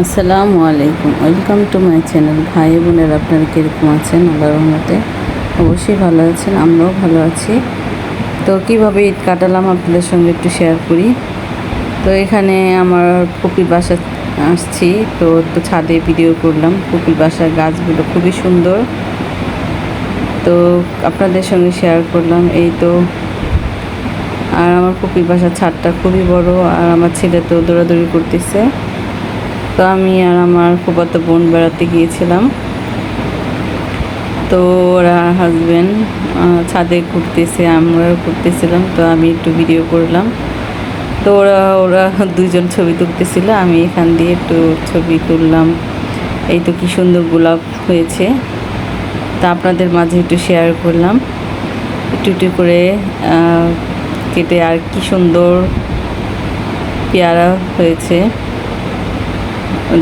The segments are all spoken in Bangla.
আসসালামু আলাইকুম। Welcome to my channel. ভাই বোনের আপনারা কীরকম আছেন? আল্লাহর রহমতে অবশ্যই ভালো আছেন, আমরাও ভালো আছি। তো কীভাবে ঈদ কাটালাম আপনাদের সঙ্গে একটু শেয়ার করি। তো এখানে আমার পুপির বাসা আসছি, তো একটু ছাদে ভিডিও করলাম। পুপির বাসার গাছগুলো খুবই সুন্দর। তো আপনাদের সঙ্গে শেয়ার করলাম, এই তো। আর আমার পুপির বাসার ছাদটা খুবই বড়, আর আমার ছেলে তো দৌড়াদৌড়ি করতেছে। তো আমি আর আমার ফুফাতো বোন বেড়াতে গিয়েছিলাম। তো ওরা হাজব্যান্ড ছাদে ঘুরতেছে আমরা ঘুরতেছিলাম, তো আমি একটু ভিডিও করলাম। তো ওরা ওরা দুজন ছবি তুলতেছিল, আমি এখান দিয়ে একটু ছবি তুললাম। এই তো কি সুন্দর গোলাপ হয়েছে। তা আপনাদের মাঝে একটু শেয়ার করলাম। একটু একটু করে কেটে আর কি সুন্দর পেয়ারা হয়েছে।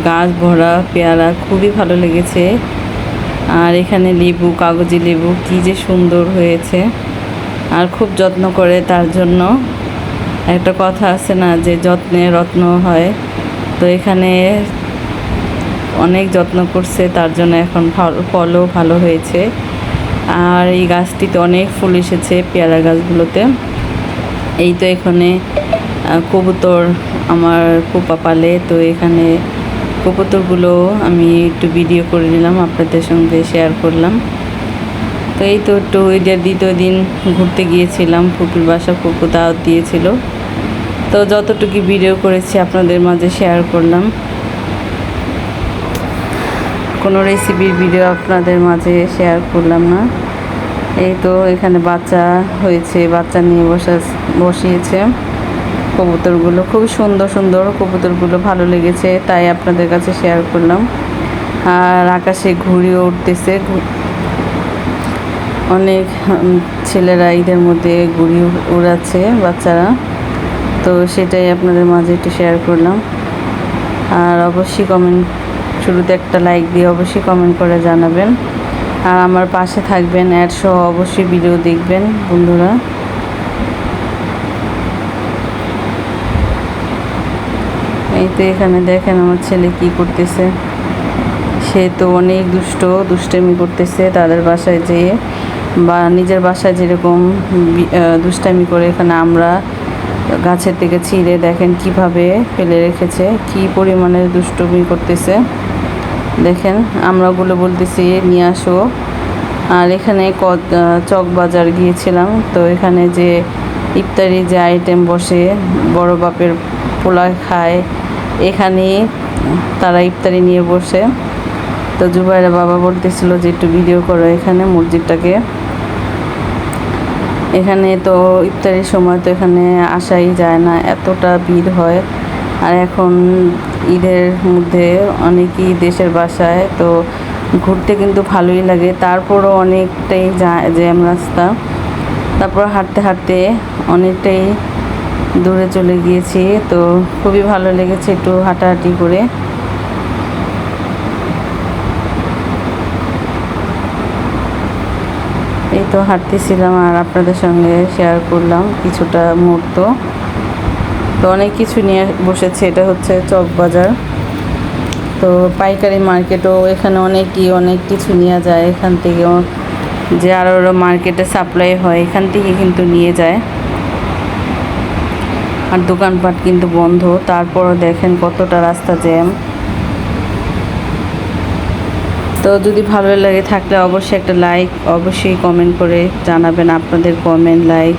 গাছ ভরা, পেয়ারা, খুবই ভালো লেগেছে। আর এখানে লেবু, কাগজি লেবু, কী যে সুন্দর হয়েছে। আর খুব যত্ন করে তার জন্য। একটা কথা আছে না যে যত্নে রত্ন হয়। তো এখানে অনেক যত্ন করছে, তার জন্য এখন ফল- ফলও ভালো হয়েছে। আর এই গাছটিতে অনেক ফুল এসেছে পেয়ারা গাছগুলোতে। এই তো এখানে কবুতর আমার পোপা পালে, তো এখানে কবুতরগুলো আমি একটু ভিডিও করে নিলাম আপনাদের সঙ্গে শেয়ার করলাম। তো এই তো একটু ঈদের দ্বিতীয় দিন ঘুরতে গিয়েছিলাম ফুপুর বাসা ফুপু দাওয়াত দিয়েছিল। তো যতটুকু ভিডিও করেছি আপনাদের মাঝে শেয়ার করলাম। কোনো রেসিপির ভিডিও আপনাদের মাঝে শেয়ার করলাম না। এই তো এখানে বাচ্চা হয়েছে, বাচ্চা নিয়ে বসা বসিয়েছে। কবুতরগুলো খুব সুন্দর সুন্দর কবুতরগুলো ভালো লেগেছে, তাই আপনাদের কাছে শেয়ার করলাম। আর আকাশে ঘুড়িও উঠতেছে অনেক ছেলেরা ঈদের মধ্যে ঘুড়ি উড়াচ্ছে, বাচ্চারা। তো সেটাই আপনাদের মাঝে একটু শেয়ার করলাম। আর অবশ্যই কমেন্ট শুরুতে একটা লাইক দিয়ে অবশ্যই কমেন্ট করে জানাবেন। আর আমার পাশে থাকবেন অ্যাডসহ অবশ্যই ভিডিও দেখবেন, বন্ধুরা। এই তো এখানে দেখেন আমার ছেলে কি করতেছে। সে তো অনেক দুষ্ট, দুষ্টামি করতেছে তাদের বাসায় যেয়ে বা নিজের বাসায় যেরকম দুষ্টামি করে এখানে আমরা গাছের থেকে ছিঁড়ে দেখেন কীভাবে ফেলে রেখেছে, কি পরিমাণে দুষ্টমি করতেছে। দেখেন আমরা ওগুলো বলতেছি, নিয়ে আসো। আর এখানে চক বাজার গিয়েছিলাম। তো এখানে যে ইফতারি যে আইটেম বসে, বড় বাপের পোলা খায় এখানে তারা ইফতারি নিয়ে বসে। তো জুবাইরা বাবা বলতেছিল যে, একটু ভিডিও করো এখানে মসজিদটাকে। এখানে তো ইফতারির সময় তো এখানে আসাই যায় না, এতটা ভিড় হয়। আর এখন ঈদের মধ্যে অনেকেই দেশের বাসায়, তো ঘুরতে কিন্তু ভালোই লাগে। তারপরও অনেকটাই যা- জ্যাম রাস্তা তারপর হাঁটতে হাঁটতে অনেকটাই দূরে চলে গিয়েছি, তো খুবই ভালো লেগেছে একটু হাঁটাহাঁটি করে। এই তো হাঁটতেছিলাম আর আপনাদের সঙ্গে শেয়ার করলাম কিছুটা মুহূর্ত। তো অনেক কিছু নিয়ে বসেছে, এটা হচ্ছে চক বাজার। তো পাইকারি মার্কেটও এখানে অনেকই অনেক কিছু নেওয়া যায়, এখান থেকেও যে আরও মার্কেটে সাপ্লাই হয়, এখান থেকে কিন্তু নিয়ে যায়। আর দোকানপাট কিন্তু বন্ধ। তারপরও দেখেন কতটা রাস্তা জ্যাম। তো যদি ভালো লাগে থাকলে অবশ্যই একটা লাইক অবশ্যই কমেন্ট করে জানাবেন আপনাদের কমেন্ট লাইক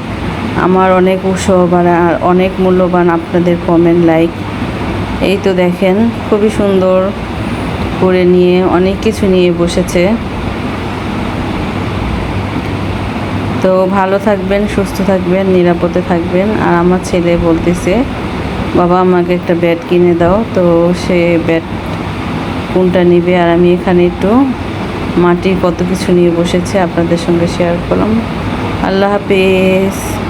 আমার অনেক উৎসাহ বাড়ে আর অনেক মূল্যবান আপনাদের কমেন্ট লাইক এই তো দেখেন, খুবই সুন্দর করে নিয়ে, অনেক কিছু নিয়ে বসেছে। তো ভালো থাকবেন, সুস্থ থাকবেন, নিরাপদে থাকবেন। আর আমার ছেলে বলতেছে, বাবা, আমাকে একটা ব্যাট কিনে দাও। তো সে ব্যাট কোনটা নিবে আর আমি এখানে একটু মাটির কত কিছু নিয়ে বসেছে, আপনাদের সঙ্গে শেয়ার করলাম। আল্লাহ হাফেজ।